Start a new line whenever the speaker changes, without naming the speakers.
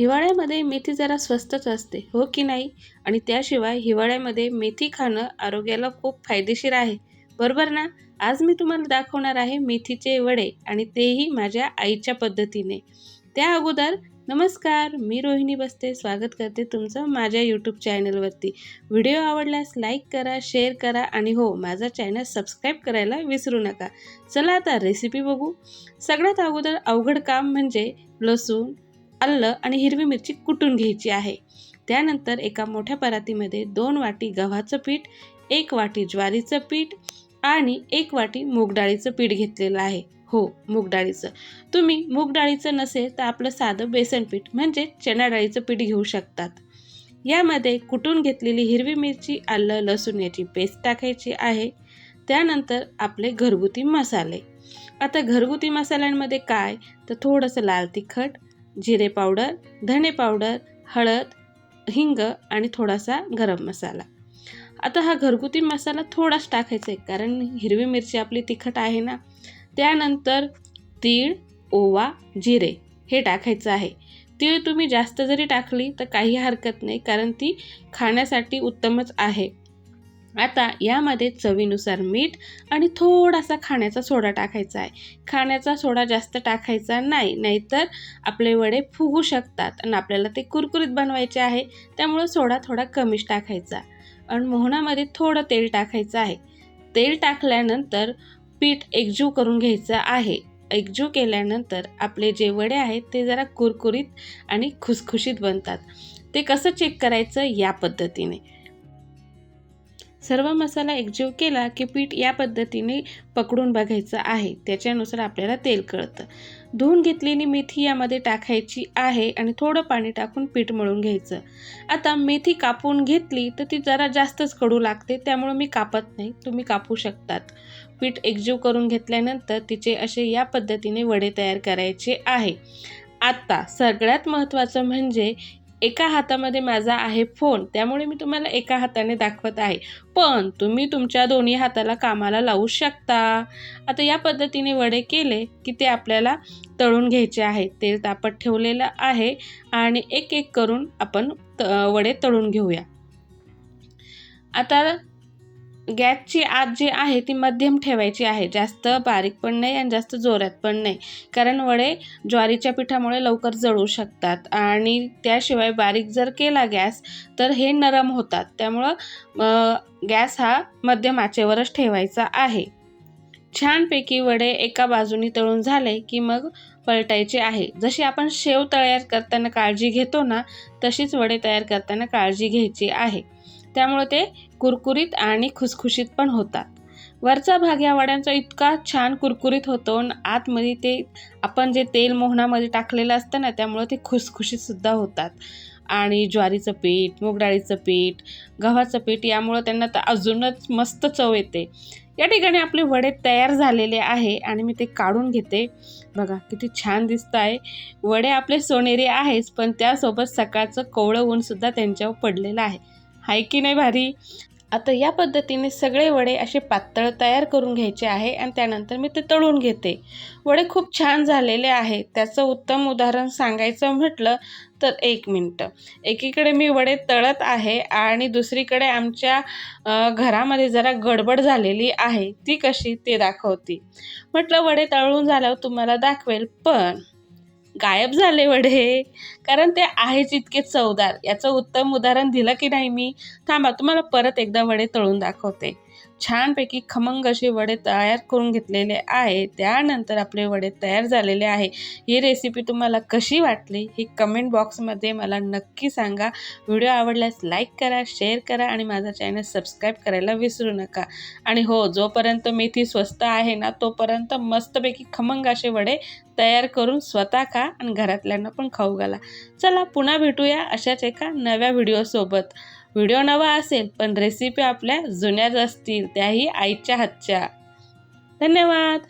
हिवाळ्यामध्ये मेथी जरा स्वस्तच असते हो की नाही? आणि त्याशिवाय हिवाळ्यामध्ये मेथी खाणं आरोग्याला खूप फायदेशीर आहे. बरोबर ना? आज मी तुम्हाला दाखवणार आहे मेथीचे वडे आणि तेही माझ्या आईच्या पद्धतीने. त्या अगोदर नमस्कार मी रोहिणी बसते. स्वागत करते तुमचं माझ्या यूट्यूब चॅनलवरती व्हिडिओ आवडल्यास लाईक करा शेअर करा आणि हो माझा चॅनल सबस्क्राईब करायला विसरू नका. चला आता रेसिपी बघू. सगळ्यात अगोदर अवघड काम म्हणजे लसूण आलं आणि हिरवी मिरची कुटून घ्यायची आहे. त्यानंतर एका मोठ्या परातीमध्ये दोन वाटी गव्हाचं पीठ एक वाटी ज्वारीचं पीठ आणि एक वाटी मूग डाळीचं पीठ घेतलेलं आहे. हो मूगडाळीचं तुम्ही मूगडाळीचं नसेल तर आपलं साधं बेसन पीठ म्हणजे चणा डाळीचं पीठ घेऊ शकतात. यामध्ये कुटून घेतलेली हिरवी मिरची आलं लसूण याची पेस्ट टाकायची आहे. त्यानंतर आपले घरगुती मसाले. आता घरगुती मसाल्यांमध्ये काय? तर थोडंसं लाल तिखट जिरे पावडर धणे पावडर हळद हिंग आणि थोडासा गरम मसाला. आता हा घरगुती मसाला थोडाच टाकायचा आहे कारण हिरवी मिरची आपली तिखट आहे ना त्यानंतर तीळ ओवा जिरे हे टाकायचं आहे. तीळ तुम्ही जास्त जरी टाकली तर काही हरकत नाही कारण ती खाण्यासाठी उत्तमच आहे. आता यामध्ये चवीनुसार मीठ आणि थोडासा खाण्याचा सोडा टाकायचा आहे. खाण्याचा सोडा जास्त टाकायचा नाही नाहीतर आपले वडे फुगू शकतात आणि आपल्याला ते कुरकुरीत बनवायचे आहे त्यामुळं सोडा थोडा कमीच टाकायचा. आणि मोहनामध्ये थोडं तेल टाकायचं आहे. तेल टाकल्यानंतर पीठ एकजीव करून घ्यायचं आहे. एकजीव केल्यानंतर आपले जे वडे आहेत ते जरा कुरकुरीत आणि खुसखुशीत बनतात. ते कसं चेक करायचं? या पद्धतीने. सर्व मसाला एकजीव केला की पीठ या पद्धतीने पकडून बघायचं आहे. त्याच्यानुसार आपल्याला तेल कळतं. धुवून घेतलेली मेथी यामध्ये टाकायची आहे आणि थोडं पाणी टाकून पीठ मळून घ्यायचं. आता मेथी कापून घेतली तर ती जरा जास्तच कडू लागते त्यामुळं मी कापत नाही. तुम्ही कापू शकतात. पीठ एकजीव करून घेतल्यानंतर तिचे असे या पद्धतीने वडे तयार करायचे आहे. आता सगळ्यात महत्त्वाचं म्हणजे एका हातामध्ये माझा आहे फोन त्यामुळे मी तुम्हाला एका हाताने दाखवत आहे. पण तुम्ही तुमच्या दोन्ही हाताला कामाला लावू शकता. आता या पद्धतीने वडे केले की ते आपल्याला तळून घ्यायचे आहे. तेल तापत ठेवलेलं आहे आणि एक एक करून आपण त वडे तळून घेऊया. आता गॅसची आत जी आहे ती मध्यम ठेवायची आहे. जास्त बारीक पण नाही आणि जास्त जोरात पण नाही. कारण वडे ज्वारीच्या पिठामुळे लवकर जळू शकतात आणि त्याशिवाय बारीक जर केला गॅस तर हे नरम होतात. त्यामुळं गॅस हा मध्यम आचेवरच ठेवायचा आहे. छानपैकी वडे एका बाजूनी तळून झाले की मग पलटायचे आहे. जशी आपण शेव तयार करताना काळजी घेतो ना तशीच वडे तयार करताना काळजी घ्यायची आहे. त्यामुळे ते कुरकुरीत आणि खुसखुशीत पण होतात. वरचा भाग या वड्यांचा इतका छान कुरकुरीत होतो आणि आतमध्ये ते आपण जे तेल मोहनामध्ये टाकलेलं असतं ना त्यामुळे ते खुसखुशीतसुद्धा होतात. आणि ज्वारीचं पीठ मूगडाळीचं पीठ गव्हाचं पीठ यामुळं त्यांना तर अजूनच मस्त चव येते. या ठिकाणी आपले वडे तयार झालेले आहे आणि मी ते काढून घेते. बघा किती छान दिसत आहे. वडे आपले सोनेरी आहेच पण त्यासोबत सकाळचं कोवळं ऊनसुद्धा त्यांच्यावर पडलेलं आहे. आहे की नाही भारी? आता या पद्धतीने सगळे वडे असे पातळ तयार करून घ्यायचे आहे आणि त्यानंतर मी ते तळून घेते. वडे खूप छान झालेले आहे. त्याचं उत्तम उदाहरण सांगायचं म्हटलं तर एक मिनटं. एकीकडे मी वडे तळत आहे आणि दुसरीकडे आमच्या घरामध्ये जरा गडबड झालेली आहे. ती कशी? ते दाखवते. म्हटलं वडे तळून झाल्यावर तुम्हाला दाखवेल पण गायब झाले वडे. कारण ते आहेच इतके चवदार. याचं उत्तम उदाहरण दिलं की नाही मी? थांबा तुम्हाला परत एकदा वडे तळून दाखवते. छानपैकी खमंग असे वडे तयार करून घेतलेले आहे. त्यानंतर आपले वडे तयार झालेले आहे. ही रेसिपी तुम्हाला कशी वाटली? ही कमेंट बॉक्समध्ये मला नक्की सांगा. व्हिडिओ आवडल्यास लाईक करा शेअर करा आणि माझा चॅनल सबस्क्राईब करायला विसरू नका. आणि हो जोपर्यंत मेथी स्वस्त आहे ना तोपर्यंत मस्तपैकी खमंग असे वडे तयार करून स्वतः खा आणि घरातल्यांना पण खाऊ घाला. चला पुन्हा भेटूया अशाच एका नव्या व्हिडिओसोबत व्हिडिओ नवा असेल पण रेसिपी आपल्या जुन्याच असतील त्याही आईच्या हातच्या. धन्यवाद.